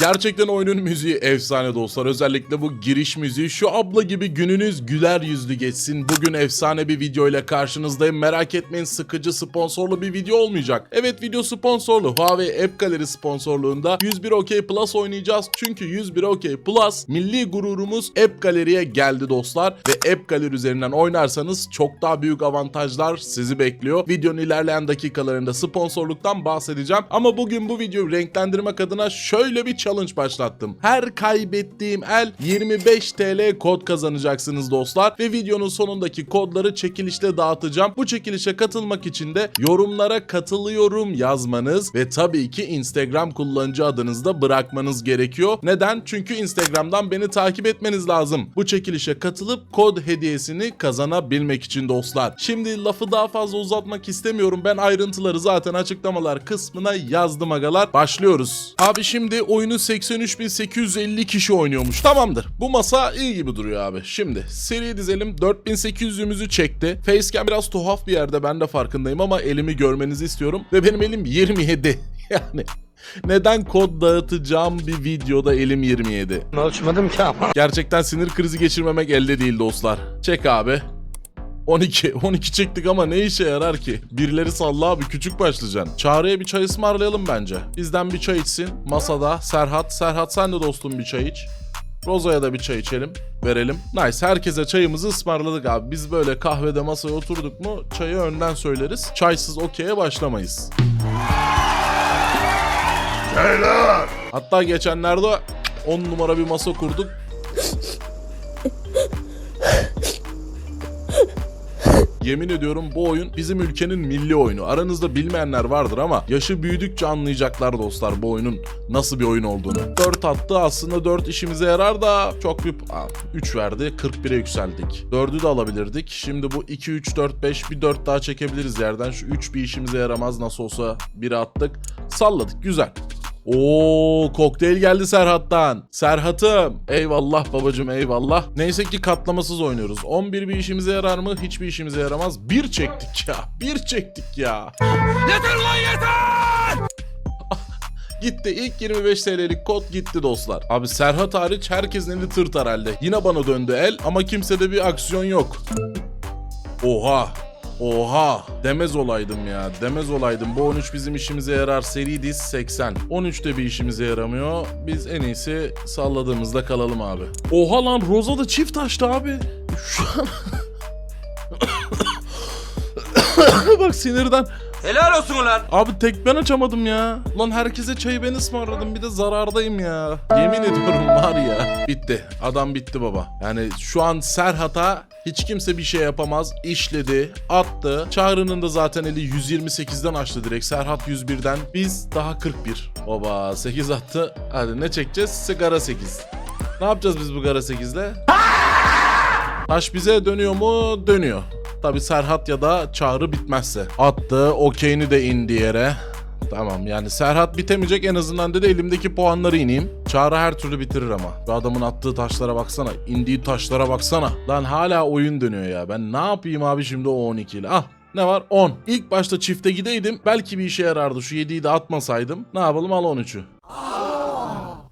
Gerçekten oyunun müziği efsane dostlar. Özellikle bu giriş müziği. Şu abla gibi gününüz güler yüzlü geçsin. Bugün efsane bir video ile karşınızdayım. Merak etmeyin sıkıcı sponsorlu bir video olmayacak. Evet video sponsorlu. Huawei App Gallery sponsorluğunda 101 OK Plus oynayacağız. Çünkü 101 OK Plus milli gururumuz App Gallery'e geldi dostlar. Ve App Gallery üzerinden oynarsanız çok daha büyük avantajlar sizi bekliyor. Videonun ilerleyen dakikalarında sponsorluktan bahsedeceğim. Ama bugün bu videoyu renklendirmek adına şöyle bir challenge başlattım. Her kaybettiğim el 25 TL kod kazanacaksınız dostlar. Ve videonun sonundaki kodları çekilişte dağıtacağım. Bu çekilişe katılmak için de yorumlara katılıyorum yazmanız ve tabii ki Instagram kullanıcı adınızı da bırakmanız gerekiyor. Neden? Çünkü Instagram'dan beni takip etmeniz lazım. Bu çekilişe katılıp kod hediyesini kazanabilmek için dostlar. Şimdi lafı daha fazla uzatmak istemiyorum. Ben ayrıntıları zaten açıklamalar kısmına yazdım agalar. Başlıyoruz. Abi şimdi oyunu 83.850 kişi oynuyormuş. Tamamdır. Bu masa iyi gibi duruyor abi. Şimdi seri dizelim. 4800'ümüzü çekti. Facecam biraz tuhaf bir yerde ben de farkındayım ama elimi görmenizi istiyorum. Ve benim elim 27. yani neden kod dağıtacağım bir videoda elim 27? Ölçmedim ki ama. Gerçekten sinir krizi geçirmemek elde değil dostlar. Çek abi. 12. 12 çektik ama ne işe yarar ki? Birileri salla abi küçük başlayacaksın. Çağrı'ya bir çay ısmarlayalım bence. Bizden bir çay içsin. Masada Serhat. Serhat sen de dostum bir çay iç. Roza'ya da bir çay içelim. Verelim. Nice. Herkese çayımızı ısmarladık abi. Biz böyle kahvede masaya oturduk mu çayı önden söyleriz. Çaysız okey'e başlamayız. Hatta geçenlerde 10 numara bir masa kurduk. Yemin ediyorum bu oyun bizim ülkenin milli oyunu. Aranızda bilmeyenler vardır ama yaşı büyüdükçe anlayacaklar dostlar bu oyunun nasıl bir oyun olduğunu. 4 attı aslında 4 işimize yarar da çok bir... 3 verdi 41'e yükseldik. 4'ü de alabilirdik. Şimdi bu 2, 3, 4, 5 bir 4 daha çekebiliriz yerden. Şu 3 bir işimize yaramaz nasıl olsa biri attık. Salladık güzel. Oo kokteyl geldi Serhat'tan. Serhat'ım. Eyvallah babacım eyvallah. Neyse ki katlamasız oynuyoruz. 11 bir işimize yarar mı? Hiçbir işimize yaramaz. Bir çektik ya. Bir çektik ya. Yeter lan yeter! Gitti. İlk 25 TL'lik kod gitti dostlar. Abi Serhat hariç herkesin eli tırt herhalde. Yine bana döndü el ama kimsede bir aksiyon yok. Oha. Oha. Demez olaydım ya. Demez olaydım. Bu 13 bizim işimize yarar. Seri diz 80. 13 de bir işimize yaramıyor. Biz en iyisi salladığımızda kalalım abi. Oha lan Roza da çift açtı abi. Şu an... Bak sinirden. Helal olsun ulan. Abi tek ben açamadım ya. Lan herkese çayı ben ısmarladım bir de zarardayım ya. Yemin ediyorum var ya. Bitti. Adam bitti baba. Yani şu an Serhat'a hiç kimse bir şey yapamaz. İşledi, attı. Çağrı'nın da zaten eli 128'den açtı direkt. Serhat 101'den. Biz daha 41. Baba 8 attı. Hadi ne çekeceğiz? Sigara 8. Ne yapacağız biz bu gara 8'le? Taş bize dönüyor mu? Dönüyor. Tabi Serhat ya da Çağrı bitmezse. Attı, okeyini de indi yere. Tamam yani Serhat bitemeyecek en azından dedi elimdeki puanları ineyim. Çağrı her türlü bitirir ama. Bu adamın attığı taşlara baksana. indiği taşlara baksana. Lan hala oyun dönüyor ya. Ben ne yapayım abi şimdi o 12 ile? Ah ne var? 10. İlk başta çifte gideydim. Belki bir işe yarardı. Şu 7'yi de atmasaydım. Ne yapalım al 13'ü.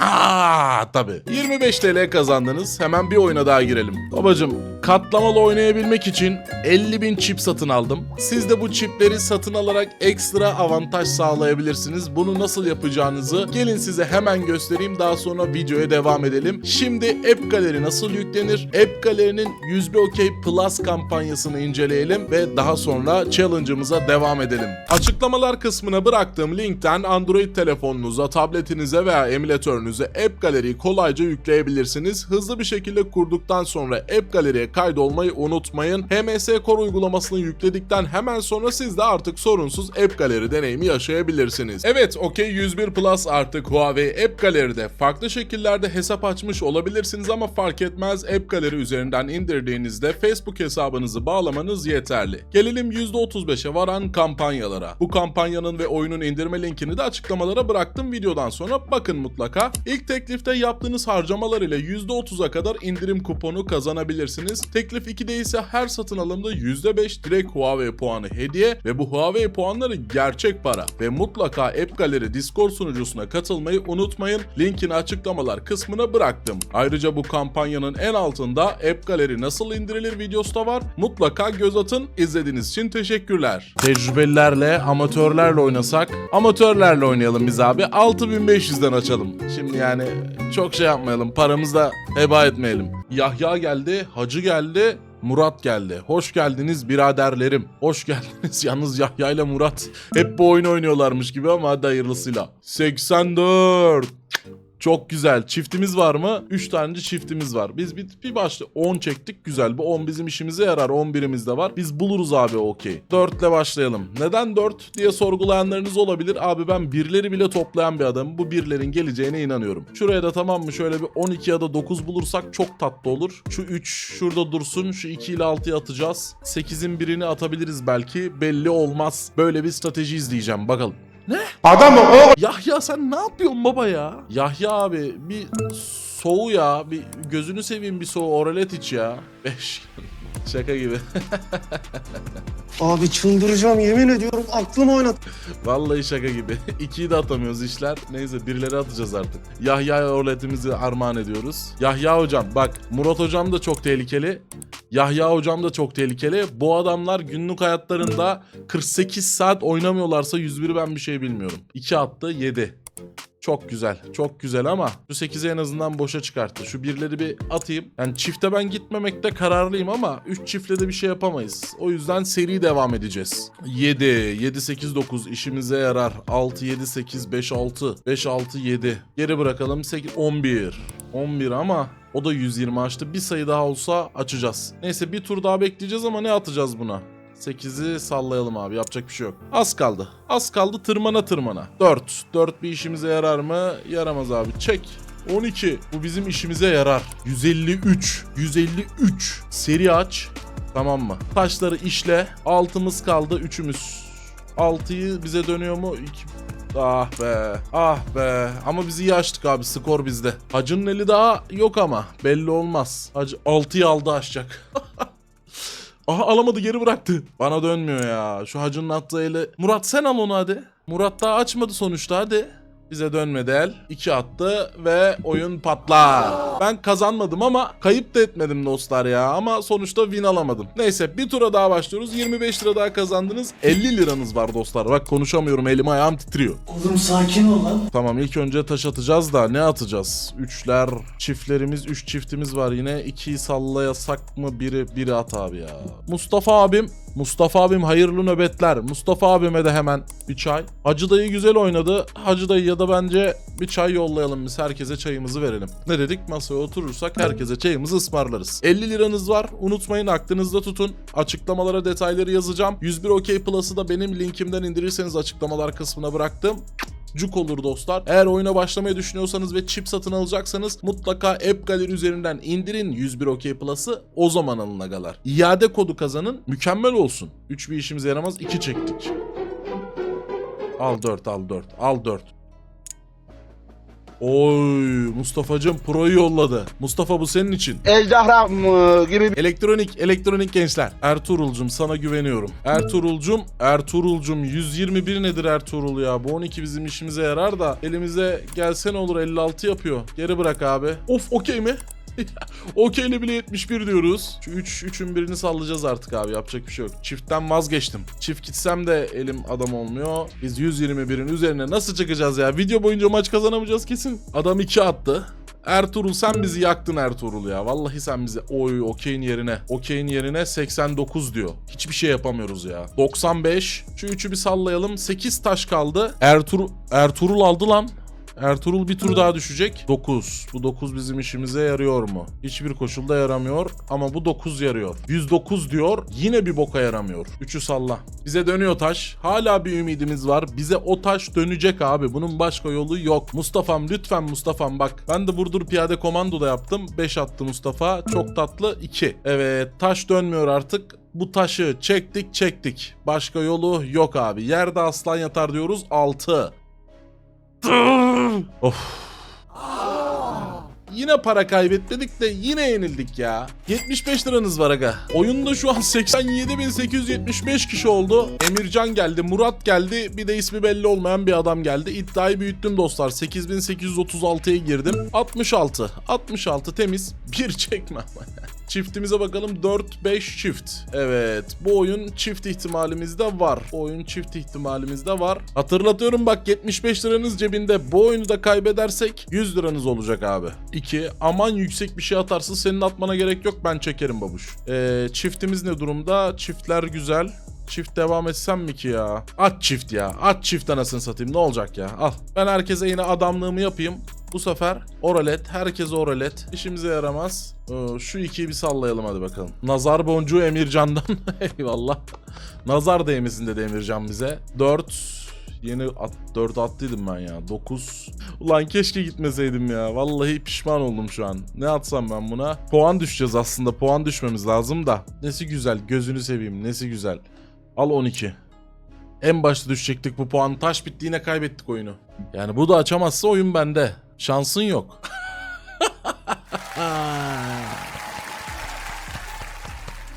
Aa tabi. 25 TL kazandınız. Hemen bir oyuna daha girelim. Babacım katlamalı oynayabilmek için 50 bin çip satın aldım. Siz de bu çipleri satın alarak ekstra avantaj sağlayabilirsiniz. Bunu nasıl yapacağınızı gelin size hemen göstereyim. Daha sonra videoya devam edelim. Şimdi App Gallery nasıl yüklenir? App Gallery'nin 101 OK Plus kampanyasını inceleyelim ve daha sonra challenge'ımıza devam edelim. Açıklamalar kısmına bıraktığım linkten Android telefonunuza, tabletinize veya emülatörünüze App Gallery'yi kolayca yükleyebilirsiniz. Hızlı bir şekilde kurduktan sonra App Gallery'ye kaydolmayı unutmayın. HMS Core uygulamasını yükledikten hemen sonra siz de artık sorunsuz App Gallery deneyimi yaşayabilirsiniz. Evet, OK 101 Plus artık Huawei App Gallery'de farklı şekillerde hesap açmış olabilirsiniz ama fark etmez App Gallery üzerinden indirdiğinizde Facebook hesabınızı bağlamanız yeterli. Gelelim %35'e varan kampanyalara. Bu kampanyanın ve oyunun indirme linkini de açıklamalara bıraktım videodan sonra bakın mutlaka. İlk teklifte yaptığınız harcamalar ile %30'a kadar indirim kuponu kazanabilirsiniz. Teklif 2'de ise her satın alımda %5 direkt Huawei puanı hediye ve bu Huawei puanları gerçek para. Ve mutlaka App Gallery Discord sunucusuna katılmayı unutmayın. Linkini açıklamalar kısmına bıraktım. Ayrıca bu kampanyanın en altında App Gallery nasıl indirilir videosu da var. Mutlaka göz atın. İzlediğiniz için teşekkürler. Tecrübelilerle, amatörlerle oynasak. Amatörlerle oynayalım biz abi. 6500'den açalım. Şimdi yani çok şey yapmayalım. Paramızı da heba etmeyelim. Yahya geldi, Hacı geldi. Murat geldi. Hoş geldiniz biraderlerim. Hoş geldiniz. Yalnız Yahya ile Murat hep bu oyunu oynuyorlarmış gibi ama hadi hayırlısıyla. 84. Çok güzel. Çiftimiz var mı? 3 tane çiftimiz var. Biz bir, bir başta 10 çektik. Güzel. Bu 10 bizim işimize yarar. 11'imiz de var. Biz buluruz abi okey. 4 ile başlayalım. Neden 4 diye sorgulayanlarınız olabilir. Abi ben birleri bile toplayan bir adamım. Bu birlerin geleceğine inanıyorum. Şuraya da tamam mı şöyle bir 12 ya da 9 bulursak çok tatlı olur. Şu 3 şurada dursun. Şu 2 ile 6'yı atacağız. 8'in birini atabiliriz belki. Belli olmaz. Böyle bir strateji izleyeceğim. Bakalım. Adam o. Yahya sen ne yapıyorsun baba ya? Yahya abi bir soğu ya. Bir gözünü seveyim bir soğu oralet iç ya. Beş. Şaka gibi. Abi çıldıracağım yemin ediyorum aklım oynat. Vallahi şaka gibi. İkiyi de atamıyoruz işler. Neyse birileri atacağız artık. Yahya oraletimizi armağan ediyoruz. Yahya hocam bak Murat hocam da çok tehlikeli. Yahya hocam da çok tehlikeli. Bu adamlar günlük hayatlarında 48 saat oynamıyorlarsa 101 ben bir şey bilmiyorum. 2 attı 7. Çok güzel. Çok güzel ama şu 8'i en azından boşa çıkarttı. Şu birleri bir atayım. Yani çifte ben gitmemekte kararlıyım ama 3 çiftle de bir şey yapamayız. O yüzden seri devam edeceğiz. 7, 7, 8, 9 işimize yarar. 6, 7, 8, 5, 6. 5, 6, 7. Geri bırakalım 8, 11. 11 ama o da 120 açtı. Bir sayı daha olsa açacağız. Neyse bir tur daha bekleyeceğiz ama ne atacağız buna? 8'i sallayalım abi yapacak bir şey yok. Az kaldı. Az kaldı tırmana tırmana. 4. 4 bir işimize yarar mı? Yaramaz abi. Çek. 12. Bu bizim işimize yarar. 153. 153. Seri aç. Tamam mı? Taşları işle. Altımız kaldı. Üçümüz. 6'yı bize dönüyor mu? İki... Ah be. Ah be. Ama biz iyi açtık abi. Skor bizde. Hacı'nın eli daha yok ama. Belli olmaz. Hacı 6'yı aldı açacak. Aha alamadı geri bıraktı. Bana dönmüyor ya. Şu hacının attığı eli. Murat sen al onu hadi. Murat daha açmadı sonuçta hadi. Bize dönmedi el. 2 attı ve oyun patlar. Ben kazanmadım ama kayıp da etmedim dostlar ya. Ama sonuçta win alamadım. Neyse bir tura daha başlıyoruz. 25 lira daha kazandınız. 50 liranız var dostlar. Bak konuşamıyorum elim ayağım titriyor. Oğlum sakin ol lan. Tamam ilk önce taş atacağız da ne atacağız? Üçler, çiftlerimiz, üç çiftimiz var yine. İkiyi sallayasak mı biri, biri at abi ya. Mustafa abim, Mustafa abim hayırlı nöbetler. Mustafa abime de hemen bir çay. Hacı dayı güzel oynadı. Hacı dayı ya da bence bir çay yollayalım biz herkese çayımızı verelim. Ne dedik masaya oturursak herkese çayımızı ısmarlarız. 50 liranız var unutmayın aklınızda tutun. Açıklamalara detayları yazacağım. 101 OK Plus'ı da benim linkimden indirirseniz açıklamalar kısmına bıraktım cuk olur dostlar. Eğer oyuna başlamayı düşünüyorsanız ve çip satın alacaksanız mutlaka App Gallery üzerinden indirin 101 OK Plus'ı o zaman alın agalar. İade kodu kazanın mükemmel olsun. 3 bir işimize yaramaz 2 çektik. Al 4 al 4 al 4. Oy Mustafa'cım Pro'yu yolladı. Mustafa bu senin için. Ejderha mı gibi Elektronik, elektronik gençler. Ertuğrul'cum sana güveniyorum. Ertuğrul'cum, Ertuğrul'cum 121 nedir Ertuğrul ya? Bu 12 bizim işimize yarar da elimize gelse ne olur 56 yapıyor. Geri bırak abi. Of okey mi? Okey'le bile 71 diyoruz. Şu 3 üç, 3'ün birini sallayacağız artık abi. Yapacak bir şey yok. Çiftten vazgeçtim. Çift gitsem de elim adam olmuyor. Biz 121'in üzerine nasıl çıkacağız ya? Video boyunca maç kazanamayacağız kesin. Adam 2 attı. Ertuğrul sen bizi yaktın Ertuğrul ya. Vallahi sen bizi oy okey'in yerine. Okey'in yerine 89 diyor. Hiçbir şey yapamıyoruz ya. 95. Şu üçü bir sallayalım. 8 taş kaldı. Ertuğrul Ertuğrul aldı lan. Ertuğrul bir tur daha düşecek. 9. Bu 9 bizim işimize yarıyor mu? Hiçbir koşulda yaramıyor ama bu 9 yarıyor. 109 diyor. Yine bir boka yaramıyor. 3'ü salla. Bize dönüyor taş. Hala bir ümidimiz var. Bize o taş dönecek abi. Bunun başka yolu yok. Mustafa'm lütfen Mustafa'm bak. Ben de Burdur Piyade Komando da yaptım. 5 attı Mustafa. Çok tatlı 2. Evet taş dönmüyor artık. Bu taşı çektik çektik. Başka yolu yok abi. Yerde aslan yatar diyoruz 6. of. Yine para kaybetmedik de yine yenildik ya. 75 liranız var aga. Oyunda şu an 87.875 kişi oldu. Emircan geldi, Murat geldi. Bir de ismi belli olmayan bir adam geldi. İddiayı büyüttüm dostlar. 8836'ya girdim. 66. 66 temiz. Bir çekme. Çiftimize bakalım 4-5 çift. Evet bu oyun çift ihtimalimiz de var. Bu oyun çift ihtimalimiz de var. Hatırlatıyorum bak 75 liranız cebinde. Bu oyunu da kaybedersek 100 liranız olacak abi. 2. Aman yüksek bir şey atarsın senin atmana gerek yok ben çekerim babuş. Ee, çiftimiz ne durumda? Çiftler güzel. Çift devam etsem mi ki ya? At çift ya. At çift anasını satayım. Ne olacak ya? Al. Ben herkese yine adamlığımı yapayım. Bu sefer oralet. Herkese oralet. İşimize yaramaz. Ee, şu ikiyi bir sallayalım hadi bakalım. Nazar boncuğu Emircan'dan. Eyvallah. Nazar değmesin dedi Emircan bize. 4 Yeni at, 4 attıydım ben ya. 9. Ulan keşke gitmeseydim ya. Vallahi pişman oldum şu an. Ne atsam ben buna? Puan düşeceğiz aslında. Puan düşmemiz lazım da. Nesi güzel. Gözünü seveyim. Nesi güzel. Al 12. En başta düşecektik bu puan. Taş bitti yine kaybettik oyunu. Yani bu da açamazsa oyun bende. Şansın yok.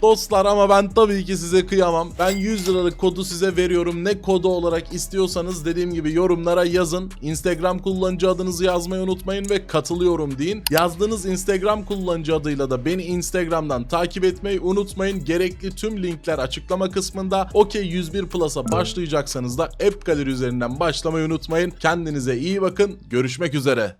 Dostlar ama ben tabii ki size kıyamam. Ben 100 liralık kodu size veriyorum. Ne kodu olarak istiyorsanız dediğim gibi yorumlara yazın. Instagram kullanıcı adınızı yazmayı unutmayın ve katılıyorum deyin. Yazdığınız Instagram kullanıcı adıyla da beni Instagram'dan takip etmeyi unutmayın. Gerekli tüm linkler açıklama kısmında. Okey 101 Plus'a başlayacaksanız da App Gallery üzerinden başlamayı unutmayın. Kendinize iyi bakın. Görüşmek üzere.